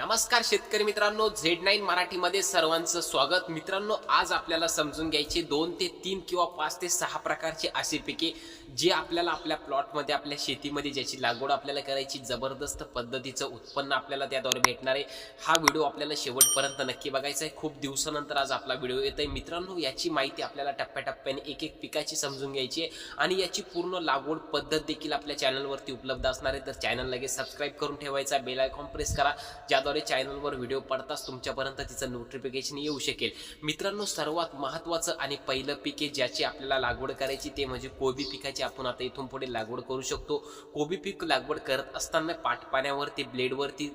नमस्कार शेतकरी मित्रांनो झेड नाईन मराठीमध्ये सर्वांचं स्वागत. मित्रांनो आज आपल्याला समजून घ्यायचे दोन ते तीन किंवा पाच ते सहा प्रकारचे असे पिके जे आपल्याला आपल्या प्लॉटमध्ये आपल्या शेतीमध्ये ज्याची लागवड आपल्याला करायची जबरदस्त पद्धतीचं उत्पन्न आपल्याला त्याद्वारे भेटणार आहे. हा व्हिडिओ आपल्याला शेवटपर्यंत नक्की बघायचा आहे. खूप दिवसानंतर आज आपला व्हिडिओ येत आहे मित्रांनो याची माहिती आपल्याला टप्प्याटप्प्याने एक एक पिकाची समजून घ्यायची आहे. आणि याची पूर्ण लागवड पद्धत देखील आपल्या चॅनलवरती उपलब्ध असणार आहे. तर चॅनल लगेच सबस्क्राईब करून ठेवायचा बेल आयकॉन प्रेस करा ज्याद्वारे चॅनलवर व्हिडिओ पडताच तुमच्यापर्यंत तिचं नोटिफिकेशन येऊ शकेल. मित्रांनो सर्वात महत्त्वाचं आणि पहिलं पीक आहे ज्याची आपल्याला लागवड करायची ते म्हणजे कोबी पिकाची. आपण आता इथून पुढे लागवड करू शकतो. कोबी पीक लागवड करत असताना पाटपाण्यावरती ब्लेडवरती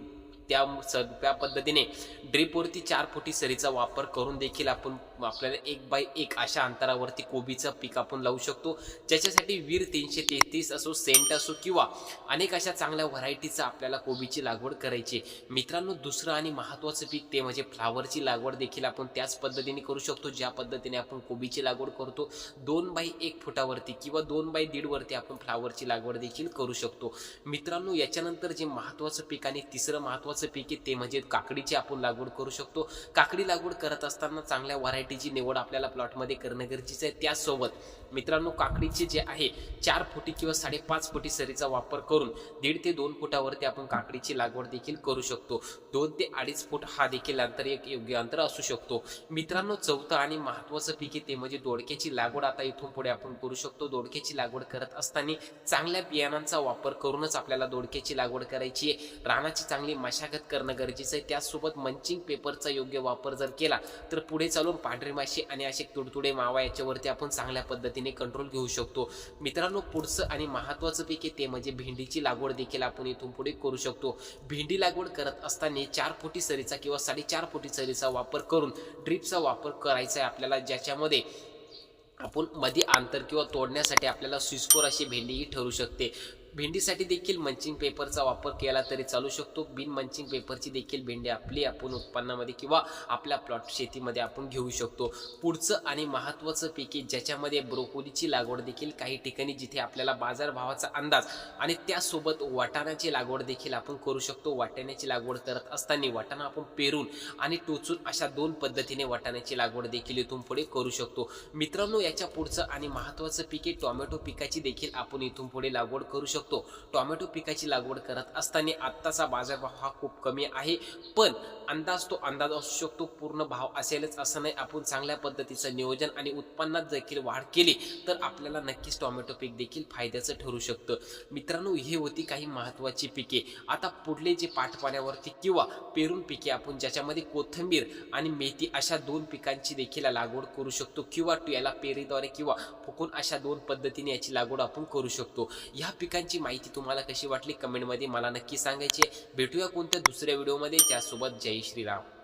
त्या सगळ्या पद्धतीने ड्रीपवरती चार फुटी सरीचा वापर करून देखील आपण आपल्याला एक बाय एक अशा अंतरावरती कोबीचं पीक आपण लावू शकतो. ज्याच्यासाठी वीर तीनशे तेहतीस असो सेंट असो किंवा अनेक अशा चांगल्या व्हरायटीचं आपल्याला कोबीची लागवड करायची मित्रांनो दुसरं आणि महत्त्वाचं पीक ते म्हणजे फ्लावरची लागवड देखील आपण त्याच पद्धतीने करू शकतो ज्या पद्धतीने आपण कोबीची लागवड करतो. दोन बाय एक फुटावरती किंवा दोन बाय दीडवरती आपण फ्लावरची लागवड देखील करू शकतो. मित्रांनो याच्यानंतर जे महत्त्वाचं पीक आणि तिसरं महत्त्वाचं पीक आहे ते म्हणजे काकडीची आपण लागवड करू शकतो. काकडी लागवड करत असताना चांगल्या व्हरायटीची निवड आपल्याला प्लॉटमध्ये करणं गरजेचं आहे. त्यासोबत मित्रांनो काकडीचे जे आहे चार फुटी किंवा साडेपाच फुटी सरीचा वापर करून दीड ते दोन फुटावरती आपण काकडीची लागवड देखील करू शकतो. दोन ते अडीच फूट हा देखील अंतर एक योग्य अंतर असू शकतो. मित्रांनो चौथं आणि महत्त्वाचं पीक आहे ते म्हणजे दोडक्याची लागवड. आता इथून पुढे आपण करू शकतो. दोडक्याची लागवड करत असताना चांगल्या बियाणांचा वापर करूनच आपल्याला दोडक्याची लागवड करायची आहे. रानाची चांगली मशागत करणं गरजेचं आहे. त्यासोबत मंचिंग पेपरचा योग्य वापर जर केला तर पुढे चालून पांढरी माशी आणि असे तुडतुडे मावा याच्यावरती आपण चांगल्या पद्धतीने कंट्रोल घेऊ शकतो. मित्रांनो पुढचं आणि महत्त्वाचं पीक आहे ते म्हणजे भेंडीची लागवड देखील आपण इथून पुढे करू शकतो. भेंडी लागवड करत असताना चार फुटी सरीचा किंवा साडेचार फुटी सरीचा वापर करून ड्रीपचा वापर करायचा आहे आपल्याला ज्याच्यामध्ये आपण मध्ये अंतर किंवा तोडण्यासाठी आपल्याला स्विस्कोर अशी भेंडीही ठरू शकते. भेंडीसाठी देखील मंचिंग पेपरचा वापर केला तरी चालू शकतो. बिन मंचिंग पेपरची देखील भेंडी आपली आपण उत्पन्नामध्ये किंवा आपल्या प्लॉट शेतीमध्ये आपण घेऊ शकतो. पुढचं आणि महत्त्वाचं पीक आहे ज्याच्यामध्ये ब्रोकोलीची लागवड देखील काही ठिकाणी जिथे आपल्याला बाजारभावाचा अंदाज आणि त्यासोबत वाटाण्याची लागवड देखील आपण करू शकतो. वाटाण्याची लागवड करत असताना वाटाणा आपण पेरून आणि टोचून अशा दोन पद्धतीने वाटाण्याची लागवड देखील इथून पुढे करू शकतो. मित्रांनो याच्या पुढचं आणि महत्त्वाचं पीक आहे टोमॅटो पिकाची देखील आपण इथून पुढे लागवड करू शकतो. टोमॅटो पिकाची लागवड करत असताना आत्ताचा बाजारभाव हा खूप कमी आहे. पण अंदाज तो अंदाज असू शकतो पूर्ण भाव असेलच असं नाही. आपण चांगल्या पद्धतीचं नियोजन आणि उत्पन्नात देखील वाढ केली तर आपल्याला नक्कीच टोमॅटो पीक देखील फायद्याचं ठरू शकतं. मित्रांनो ही होती काही महत्त्वाची पिके. आता पुढले जे पाठपाण्यावरती किंवा पेरून पिके आपण ज्याच्यामध्ये कोथिंबीर आणि मेथी अशा दोन पिकांची देखील लागवड करू शकतो किंवा याला पेरीद्वारे किंवा फुकून अशा दोन पद्धतीने याची लागवड आपण करू शकतो. या पिकांची माहिती तुम्हाला कशी वाटली? कमेंटमध्ये मला नक्की सांगायची. भेटूया कोणत्या दुसऱ्या व्हिडिओमध्ये. त्यासोबत जय श्रीराम.